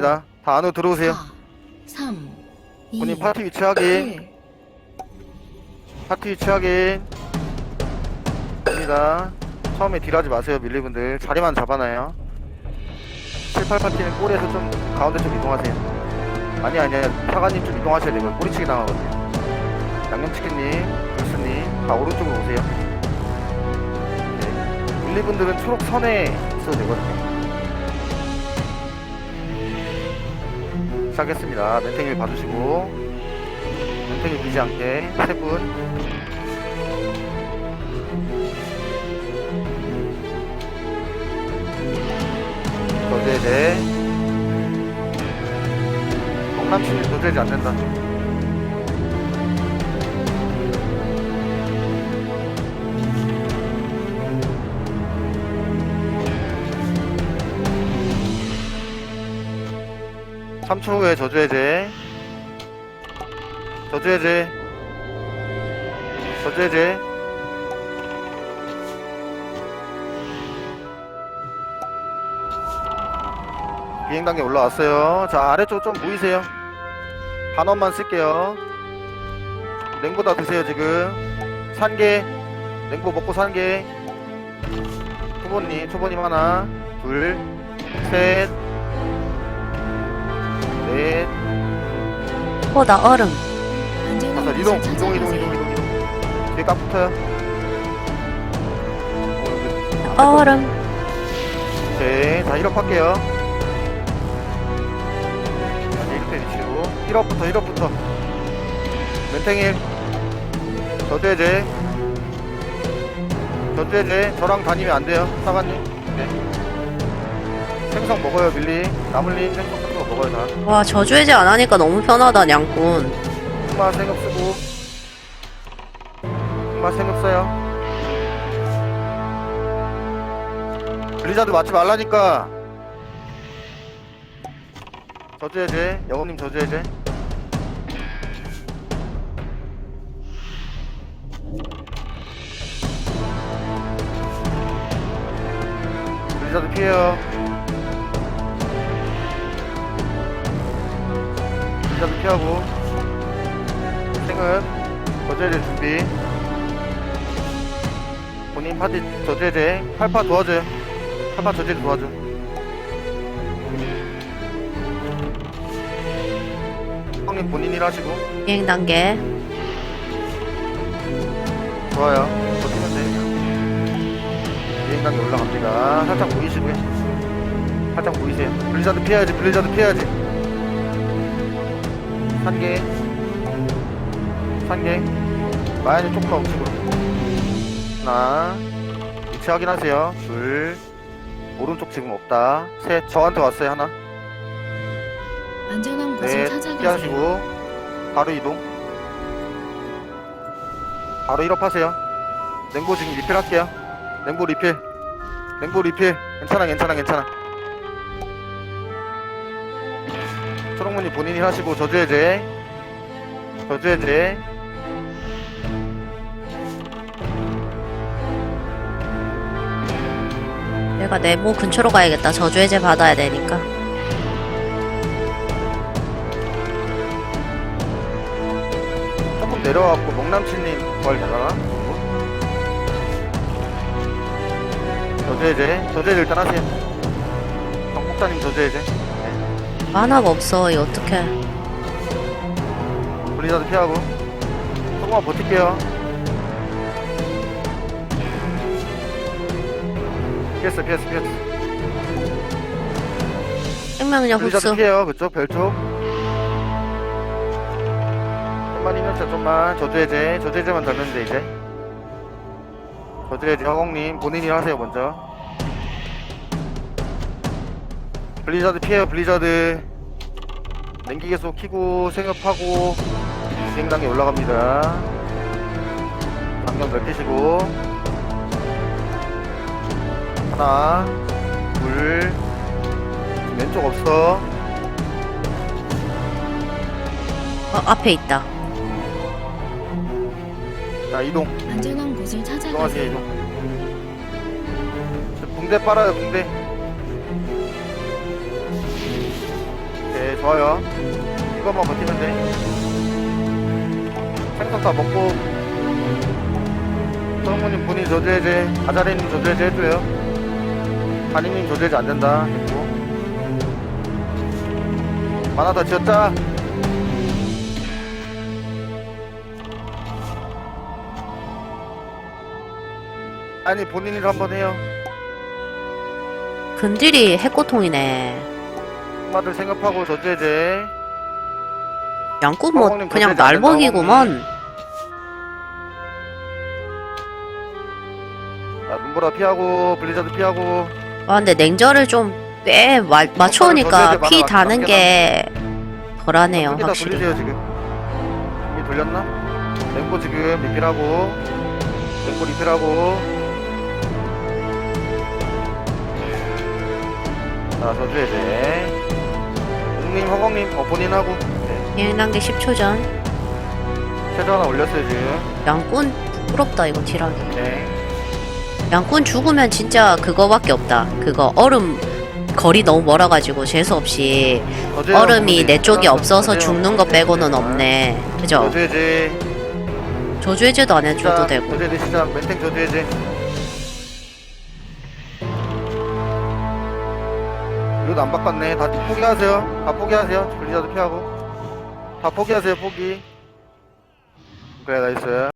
갑니다. 다 안으로 들어오세요. 3, 2, 본인 파티 위치 확인. 1. 파티 위치 확인. 갑니다. 처음에 딜하지 마세요, 밀리분들. 자리만 잡아놔요. 7, 8 파티는 꼬리에서 좀 가운데 좀 이동하세요. 아니, 아니야. 사관님 좀 이동하셔야 돼요. 꼬리치기 당하거든요. 양념치킨님, 불스님, 다 오른쪽으로 오세요. 네. 밀리분들은 초록 선에 있어도 되거든요. 시작했습니다. 멘탱일 봐주시고. 멘탱일 비지 않게. 세 분. 저제제 성남시는 저제지 안 된다. 삼초 후에 저주해제 저주해제 저주해제 비행 단계 올라왔어요. 자 아래쪽 좀 보이세요? 반원만 쓸게요. 냉보 다 드세요 지금. 산개 냉보 먹고 산개. 초보님 초보님 하나 둘 셋. 넷 어, 나 얼음. 안전한 다섯 이동 이동 이동 이동. 이동 이동 뒤에 깍 붙어요. 얼음. 오케이 자 1업 할게요. 자 1업 위치로 1업부터 1업부터 멘탱일 저주해제 저주해제 저랑 다니면 안 돼요 사관님 네. 생선 먹어요 밀리 나물님 생선 먹어요 다. 와, 저주해제 안 하니까 너무 편하다, 냥꾼. 흑마 생업 쓰고. 흑마 생업 써요. 블리자드 맞지 말라니까. 저주해제. 여우님 저주해제. 블리자드 피해요 블리자드 피하고 생은 저제제 준비. 본인 파티 저제제 팔파 도와줘요. 팔파 저제제 도와줘. 형님 본인 일 하시고. 비행 단계. 좋아요. 버티면 돼 그냥 비행 단계 올라갑니다. 살짝 보이시고요. 살짝 보이세요. 블리자드 피해야지 블리자드 피해야지 산개. 산개. 마야님 조금만 우측으로 하나. 위치 확인하세요. 둘. 오른쪽 지금 없다. 셋 저한테 왔어요 하나. 안전한 곳을 넷 찾아가세요. 피하시고. 바로 이동. 바로 1업 하세요. 냉보 지금 리필 할게요. 냉보 리필. 냉보 리필. 괜찮아 괜찮아 괜찮아 초록무늬 본인이 하시고 저주해제 저주해제 내가 네모 근처로 가야겠다. 저주해제 받아야 되니까. 조금 내려와갖고 목남친님 부활 되나? 저주해제 저주해제 일단 하세요 정복사님 저주해제 만화가 없어. 이거 어떡해. 블리자드 피하고. 조금만 버틸게요. 피했어 피했어 피했어. 생명력 블리자드 흡수. 피해요. 그쪽 별쪽. 좀만 힘내자 좀만. 저주해제. 저주해제만 돼 이제. 저주해제. 허공님 본인이 하세요 먼저 블리자드 피해요 블리자드. 냉기 계속 키고 생업하고 비행단계 올라갑니다. 방경 넓히시고. 하나 둘 왼쪽 없어. 어, 앞에 있다. 자 이동. 안전한 곳을 이동하세요. 찾아가세요. 이동. 저 붕대 빨아요 붕대 좋아요. 이것만 버티면 돼. 생선 다 먹고 성모님 본인 저주해제, 아자리님 저주해제 해줘요. 한이님 저주해제 안 된다. 됐고. 하나 더 지었자. 아니 본인이 한번 해요. 근딜이 핵고통이네. 엄마들 생각하고 저주해제. 양꾼 뭐 그냥 날먹이구먼. 자, 눈보라 피하고 블리자드 피하고. 아 근데 냉절을 좀 꽤 맞춰오니까 피 다는 게 덜하네요 두개다 확실히. 돌리세요 지금. 이미 돌렸나? 랭보 지금 리필하고. 랭보 리필하고. 자 저주해제. 웅님 허광님 어 본인하고. 네. 비행단계 10초 전. 최저 하나 올렸어요 지금. 양꾼 부끄럽다 이거 딜하기. 네. 양꾼 죽으면 진짜 그거밖에 없다. 그거 얼음 거리 너무 멀어가지고 재수 없이 저주해제 얼음이. 내 쪽에 없어서 죽는 것 빼고는. 없네. 그죠? 저주해제. 저주해제도 안 해줘도. 되고. 저주해제 시작. 멘탱 저주해제. 이것도 안 바꿨네. 다 포기하세요. 다 포기하세요. 블리자드 피하고. 다 포기하세요. 포기. 그래 나이스.